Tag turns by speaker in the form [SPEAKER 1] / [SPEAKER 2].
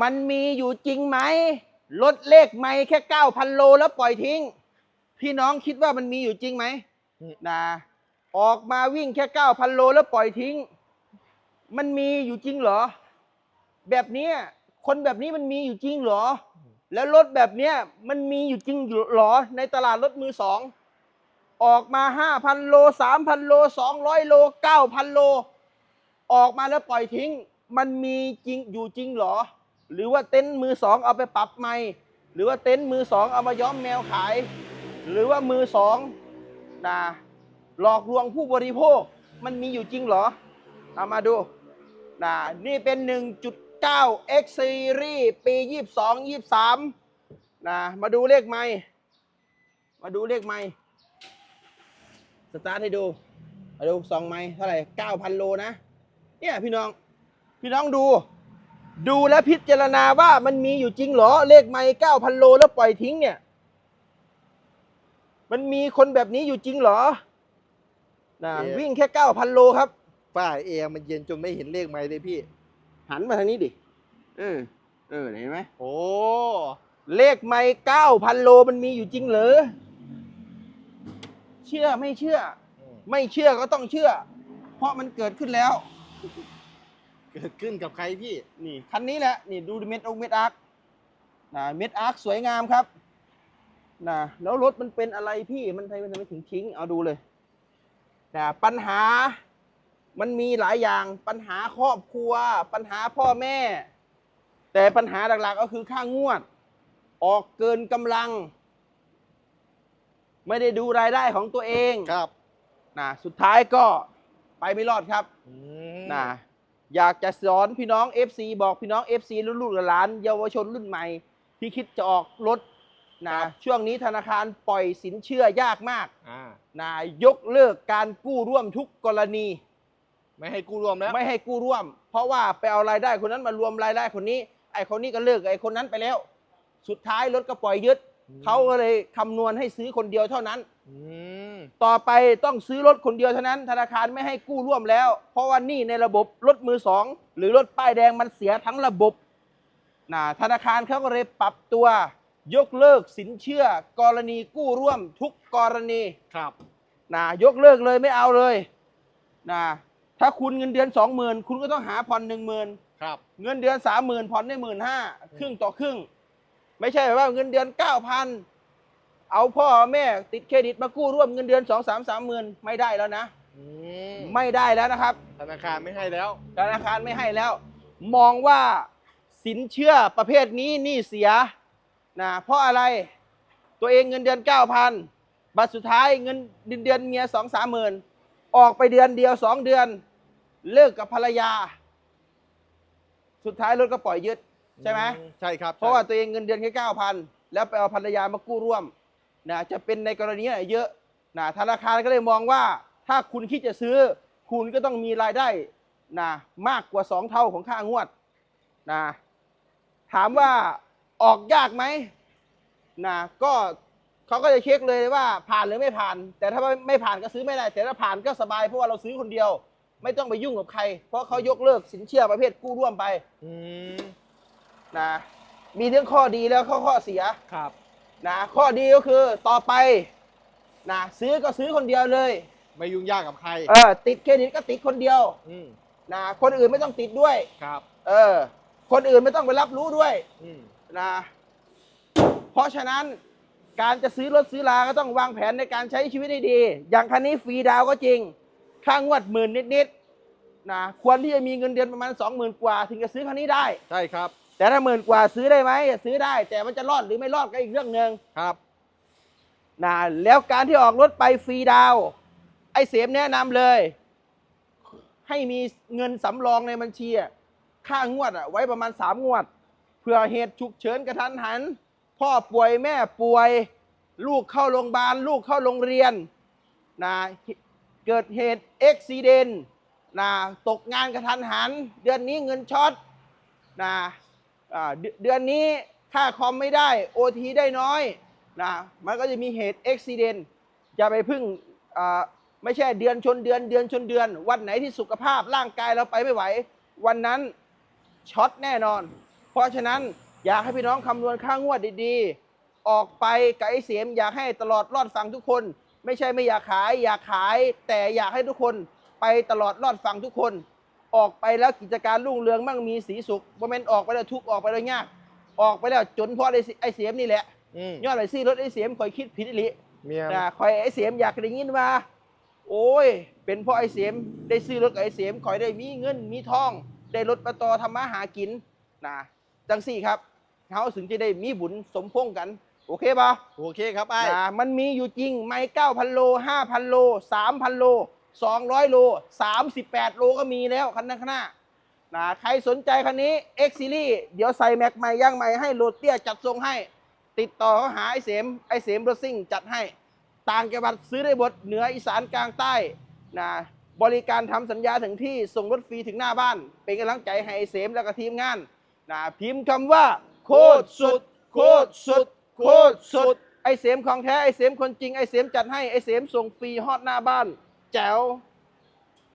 [SPEAKER 1] มันมีอยู่จริงไหมรถเลขไม่แค่เก้าพันโลแล้วปล่อยทิ้ง พี่น้องคิดว่ามันมีอยู่จริงไหม
[SPEAKER 2] อืม
[SPEAKER 1] นะออกมาวิ่งแค่เก้าพันโลแล้วปล่อยทิ้ง มันมีอยู่จริงเหรอ แบบเนี้ยคนแบบนี้มันมีอยู่จริงเหรอ แล้วรถแบบเนี้ยมันมีอยู่จริงเหรอ ในตลาดรถมือสอง ออกมาห้าพันโลสามพันโลสองร้อยโลเก้าพันโล ออกมาแล้วปล่อยทิ้ง มันมีจริงอยู่จริงเหรอ หรือว่าเต็นท์มือสองเอาไปปรับใหม่ หรือว่าเต็นท์มือสองเอามาย้อมแมวขาย หรือว่ามือสองนะหลอกลวงผู้บริโภคมันมีอยู่จริงเหรอเอามาดูนะนี่เป็น 1.9 X Series ปี 22 23นะมาดูเลขไม่ มาดูเลขไม่ สตาร์ทให้ดู มาดูสองไม้เท่าไหร่เก้าพันโลนะ เนี่ยพี่น้อง พี่น้องดู ดูและพิจารณาว่ามันมีอยู่จริงเหรอ เลขไม้เก้าพันโลแล้วปล่อยทิ้งเนี่ย มันมีคนแบบนี้อยู่จริงเหรอนะ
[SPEAKER 2] เอ๊ะ
[SPEAKER 1] วิ่งแค่เก้าพันโลครับ
[SPEAKER 2] ฝ้าแอร์มันเย็นจนไม่เห็นเลขไม้เลยพี่
[SPEAKER 1] หันมาทางนี้ดิ เออ เออ เห็นไหม
[SPEAKER 2] โอ้
[SPEAKER 1] เลขไม้เก้าพันโลมันมีอยู่จริงเหรอ เชื่อไม่เชื่อ ไม่เชื่อก็ต้องเชื่อ เพราะมันเกิดขึ้นแล้ว
[SPEAKER 2] เกิดขึ้นกับใครพี่
[SPEAKER 1] นี่คันนี้แหละนี่ดูเม็ดองเม็ดอาร์คนะเม็ดอาร์คสวยงามครับนะแล้วรถมันเป็นอะไรพี่มันทำไมมันทำไมถึงทิ้งเอาดูเลยนะปัญหามันมีหลายอย่างปัญหาครอบครัว ปัญหาพ่อแม่ แต่ปัญหาหลักๆก็คือค่างวด ออกเกินกำลัง ไม่ได้ดูรายได้ของตัวเอง
[SPEAKER 2] ครับ
[SPEAKER 1] นะสุดท้ายก็ไปไม่รอดครับ
[SPEAKER 2] อืม
[SPEAKER 1] นะ อยากจะสอนพี่น้อง FC บอกพี่น้อง FC รุ่นลูกหลานเยาวชนรุ่นใหม่ ที่คิดจะออกรถนะช่วงนี้ธนาคารปล่อยสินเชื่อยากมาก
[SPEAKER 2] อ่า
[SPEAKER 1] นะยกเลิกการกู้ร่วมทุกกรณี
[SPEAKER 2] ไม่ให้กู้รวมแล้ว
[SPEAKER 1] ไม่ให้กู้ร่วม เพราะว่าไปเอารายได้คนนั้นมารวมรายได้คนนี้ ไอ้คนนี้ก็เลิกกับไอ้คนนั้นไปแล้ว สุดท้ายรถก็ปล่อยยึด
[SPEAKER 2] อืม
[SPEAKER 1] เขาก็เลยคำนวณให้ซื้อคนเดียวเท่านั้น
[SPEAKER 2] อืม
[SPEAKER 1] ต่อไปต้องซื้อรถคนเดียวเท่านั้น ธนาคารไม่ให้กู้ร่วมแล้ว เพราะว่านี่ในระบบรถมือสองหรือรถป้ายแดงมันเสียทั้งระบบนะธนาคารเขาก็เลยปรับตัวยกเลิกสินเชื่อกรณีกู้ร่วมทุกกรณี
[SPEAKER 2] ครับ
[SPEAKER 1] นะยกเลิกเลยไม่เอาเลยนะถ้าคุณเงินเดือนสองหมื่นคุณก็ต้องหาผ่อนหนึ่งหมื่น
[SPEAKER 2] ครับ
[SPEAKER 1] เงินเดือนสามหมื่นผ่อนได้หมื่นห้าครึ่งต่อครึ่ง ไม่ใช่แบบว่าเงินเดือนเก้าพัน เอาพ่อแม่ติดเครดิตมากู้ร่วมเงินเดือนสองสามสามหมื่นไม่ได้แล้วนะ
[SPEAKER 2] อืม
[SPEAKER 1] ไม่ได้แล้วนะครับ
[SPEAKER 2] ธนาคารไม่ให้แล้ว
[SPEAKER 1] ธนาคารไม่ให้แล้ว มองว่าสินเชื่อประเภทนี้หนี่เสียนะเพราะอะไรตัวเองเงินเดือนเก้าพันบัตรสุดท้ายเงินเดือนเดือนเมียสองสามหมื่นออกไปเดือนเดียวสองเดือน เลิกกับภรรยา สุดท้ายรถก็ปล่อยยึดใช่ไหม
[SPEAKER 2] อืใช่ครับ
[SPEAKER 1] เพราะว่าตัวเองเงินเดือนแค่เก้าพันแล้วไปเอาภรรยามากู้ร่วม นะจะเป็นในกรณีไหนเยอะนะธนาคารก็เลยมองว่า ถ้าคุณคิดจะซื้อ คุณก็ต้องมีรายได้นะมากกว่าสองเท่าของค่างวดนะถามว่าออกยากไหมนะก็เขาก็จะเช็คเลยว่าผ่านหรือไม่ผ่าน แต่ถ้าไม่ผ่านก็ซื้อไม่ได้ แต่ถ้าผ่านก็สบายเพราะว่าเราซื้อคนเดียว ไม่ต้องไปยุ่งกับใคร เพราะเขายกเลิกสินเชื่อประเภทกู้ร่วมไป
[SPEAKER 2] อืม
[SPEAKER 1] นะมีเรื่องข้อดีแล้วข้อข้อเสีย
[SPEAKER 2] ครับ
[SPEAKER 1] นะข้อดีก็คือต่อไปนะซื้อก็ซื้อคนเดียวเลย
[SPEAKER 2] ไม่ยุ่งยากกับใคร
[SPEAKER 1] เออติดเครดิตก็ติดคนเดียว
[SPEAKER 2] อืม
[SPEAKER 1] นะคนอื่นไม่ต้องติดด้วย
[SPEAKER 2] ครับ
[SPEAKER 1] เออ คนอื่นไม่ต้องไปรับรู้ด้วย
[SPEAKER 2] อืม
[SPEAKER 1] นะเพราะฉะนั้นการจะซื้อรถซื้อลาก็ต้องวางแผนในการใช้ชีวิตให้ดี อย่างคันนี้ฟรีดาวน์ก็จริง ค่างวดหมื่นนิดๆนะควรที่จะมีเงินเดือนประมาณสองหมื่นกว่า ถึงจะซื้อคันนี้ได้
[SPEAKER 2] ใช่ครับ
[SPEAKER 1] แต่ถ้าหมื่นกว่าซื้อได้ไหมซื้อได้ แต่มันจะรอดหรือไม่รอดก็อีกเรื่องหนึ่ง
[SPEAKER 2] ครับ
[SPEAKER 1] นะแล้วการที่ออกรถไปฟรีดาวน์ไอ้เสมแนะนำเลย ให้มีเงินสำรองในบัญชีอะค่างวดอะไว้ประมาณสามงวดเผื่อเหตุฉุกเฉินกระทันหัน พ่อป่วยแม่ป่วย ลูกเข้าโรงพยาบาล ลูกเข้าโรงเรียนนะเกิดเหตุเอ็กซิเดนนะตกงานกระทันหัน เดือนนี้เงินช็อตนะอ่า เดือนนี้ค่าคอมไม่ได้โอทีได้น้อยนะมันก็จะมีเหตุเอ็กซิเดนจะไปพึ่งไม่ใช่เดือนชนเดือนเดือนชนเดือน วันไหนที่สุขภาพร่างกายเราไปไม่ไหว วันนั้นช็อตแน่นอน เพราะฉะนั้นอยากให้พี่น้องคำนวณค่างวดดีๆ ออกไปกับไอ้เสียมอยากให้ตลอดรอดฟังทุกคน ไม่ใช่ไม่อยากขายอยากขาย แต่อยากให้ทุกคนไปตลอดรอดฟังทุกคน ออกไปแล้วกิจการรุ่งเรืองมั่งมีสีสุขบ่แม่นออกไปแล้วทุกข์ออกไปแล้วยาก ออกไปแล้วจนเพราะไอ้ไอ้เสียมนี่แหละ
[SPEAKER 2] อืม
[SPEAKER 1] ย้อนไอ้ซี่รถไอ้เสียมคอยคิดผิดอีหลิ
[SPEAKER 2] เมีย
[SPEAKER 1] นะคอยไอ้เสียมอยากได้ยินว่า โอ้ย เป็นเพราะไอ้เสียมได้ซื้อรถกับไอ้เสียมคอยได้มีเงินมีทอง ได้รถมาต่อทำมาหากินนะจังสี่ครับเขาถึงจะได้มีบุญสมพงษ์กัน โอเคปะ
[SPEAKER 2] โอเคครับไอ้
[SPEAKER 1] นะมันมีอยู่จริง ไม่เก้าพันโลห้าพันโลสามพันโล สองร้อยโลสามสิบแปดโลก็มีแล้วคันนั้นข้างหน้านะใครสนใจคันนี้ X Series เดี๋ยวใส่แม็กใหม่ย่างใหม่ให้โหลดเตี้ยจัดส่งให้ ติดต่อเขาหาไอเสมไอเสมรถซิ่งจัดให้ ต่างจังหวัดซื้อได้หมดเหนืออีสานกลางใต้นะบริการทำสัญญาถึงที่ส่งรถฟรีถึงหน้าบ้าน เป็นกำลังใจให้ไอเสมและก็ทีมงานนะพิมพ์คำว่า โคตรสุด โคตรสุด โคตรสุด ไอเสมของแท้ไอเสมคนจริงไอเสมจัดให้ไอเสมส่งฟรีฮอดหน้าบ้าน แจ๋ว